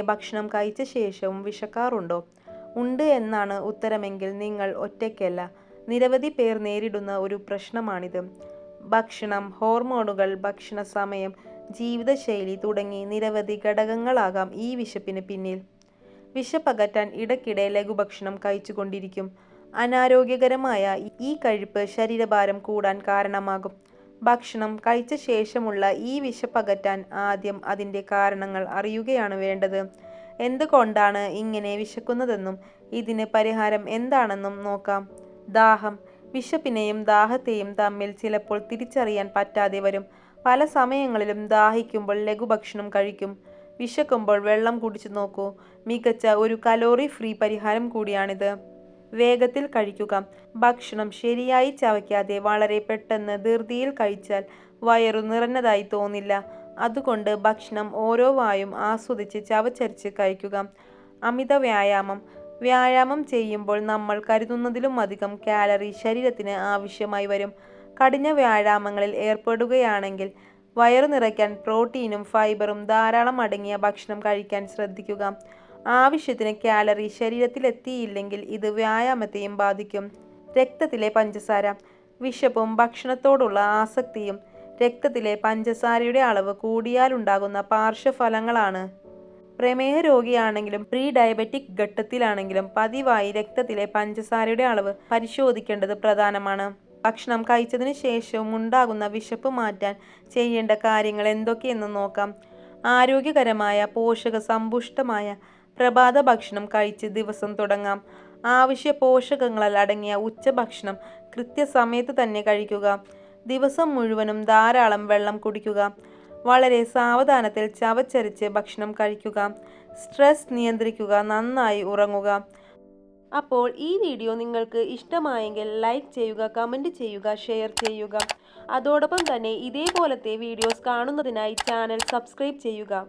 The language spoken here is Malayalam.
ഭക്ഷണം കഴിച്ച ശേഷവും വിശക്കാറുണ്ടോ? ഉണ്ട് എന്നാണ് ഉത്തരമെങ്കിൽ നിങ്ങൾ ഒറ്റയ്ക്കല്ല. നിരവധി പേർ നേരിടുന്ന ഒരു പ്രശ്നമാണിത്. ഭക്ഷണം ഹോർമോണുകൾ ഭക്ഷണ സമയം ജീവിതശൈലി തുടങ്ങി നിരവധി ഘടകങ്ങളാകാം ഈ വിശപ്പിന് പിന്നിൽ. വിശപ്പകറ്റാൻ ഇടയ്ക്കിടെ ലഘുഭക്ഷണം കഴിച്ചുകൊണ്ടിരിക്കും. അനാരോഗ്യകരമായ ഈ കഴിപ്പ് ശരീരഭാരം കൂടാൻ കാരണമാകും. ഭക്ഷണം കഴിച്ച ശേഷമുള്ള ഈ വിശപ്പകറ്റാൻ ആദ്യം അതിന്റെ കാരണങ്ങൾ അറിയുകയാണ് വേണ്ടത്. എന്തുകൊണ്ടാണ് ഇങ്ങനെ വിശക്കുന്നതെന്നും ഇതിന് പരിഹാരം എന്താണെന്നും നോക്കാം. ദാഹം. വിശപ്പിനെയും ദാഹത്തെയും തമ്മിൽ ചിലപ്പോൾ തിരിച്ചറിയാൻ പറ്റാതെ വരും. പല സമയങ്ങളിലും ദാഹിക്കുമ്പോൾ ലഘുഭക്ഷണം കഴിക്കും. വിശക്കുമ്പോൾ വെള്ളം കുടിച്ചു നോക്കൂ. മികച്ച ഒരു കലോറി ഫ്രീ പരിഹാരം കൂടിയാണിത്. വേഗത്തിൽ കഴിക്കുക. ഭക്ഷണം ശരിയായി ചവയ്ക്കാതെ വളരെ പെട്ടെന്ന് ധൃതിയിൽ കഴിച്ചാൽ വയറു നിറഞ്ഞതായി തോന്നില്ല. അതുകൊണ്ട് ഭക്ഷണം ഓരോ വായും ആസ്വദിച്ച് ചവച്ചരിച്ച് കഴിക്കുക. അമിത വ്യായാമം. വ്യായാമം ചെയ്യുമ്പോൾ നമ്മൾ കരുതുന്നതിലും അധികം കാലറി ശരീരത്തിന് ആവശ്യമായി വരും. കഠിന വ്യായാമങ്ങളിൽ ഏർപ്പെടുകയാണെങ്കിൽ വയറു നിറയ്ക്കാൻ പ്രോട്ടീനും ഫൈബറും ധാരാളം അടങ്ങിയ ഭക്ഷണം കഴിക്കാൻ ശ്രദ്ധിക്കുക. ആവശ്യത്തിന് കാലറി ശരീരത്തിലെത്തിയില്ലെങ്കിൽ ഇത് വ്യായാമത്തെയും ബാധിക്കും. രക്തത്തിലെ പഞ്ചസാര വിശപ്പും ഭക്ഷണത്തോടുള്ള ആസക്തിയും രക്തത്തിലെ പഞ്ചസാരയുടെ അളവ് കൂടിയാലുണ്ടാകുന്ന പാർശ്വഫലങ്ങളാണ്. പ്രമേഹ രോഗിയാണെങ്കിലും പ്രീ ഡയബറ്റിക് ഘട്ടത്തിലാണെങ്കിലും പതിവായി രക്തത്തിലെ പഞ്ചസാരയുടെ അളവ് പരിശോധിക്കേണ്ടത് പ്രധാനമാണ്. ഭക്ഷണം കഴിച്ചതിന് ശേഷവും ഉണ്ടാകുന്ന വിശപ്പ് മാറ്റാൻ ചെയ്യേണ്ട കാര്യങ്ങൾ എന്തൊക്കെയെന്ന് നോക്കാം. ആരോഗ്യകരമായ പോഷക സമ്പുഷ്ടമായ പ്രഭാത ഭക്ഷണം കഴിച്ച് ദിവസം തുടങ്ങാം. ആവശ്യ പോഷകങ്ങളാൽ അടങ്ങിയ ഉച്ചഭക്ഷണം കൃത്യസമയത്ത് തന്നെ കഴിക്കുക. ദിവസം മുഴുവനും ധാരാളം വെള്ളം കുടിക്കുക. വളരെ സാവധാനത്തിൽ ചവച്ചരിച്ച് ഭക്ഷണം കഴിക്കുക. സ്ട്രെസ് നിയന്ത്രിക്കുക നന്നായി ഉറങ്ങുക. അപ്പോൾ ഈ വീഡിയോ നിങ്ങൾക്ക് ഇഷ്ടമായെങ്കിൽ ലൈക്ക് ചെയ്യുക കമന്റ് ചെയ്യുക ഷെയർ ചെയ്യുക. അതോടൊപ്പം തന്നെ ഇതേപോലത്തെ വീഡിയോസ് കാണുന്നതിനായി ചാനൽ സബ്സ്ക്രൈബ് ചെയ്യുക.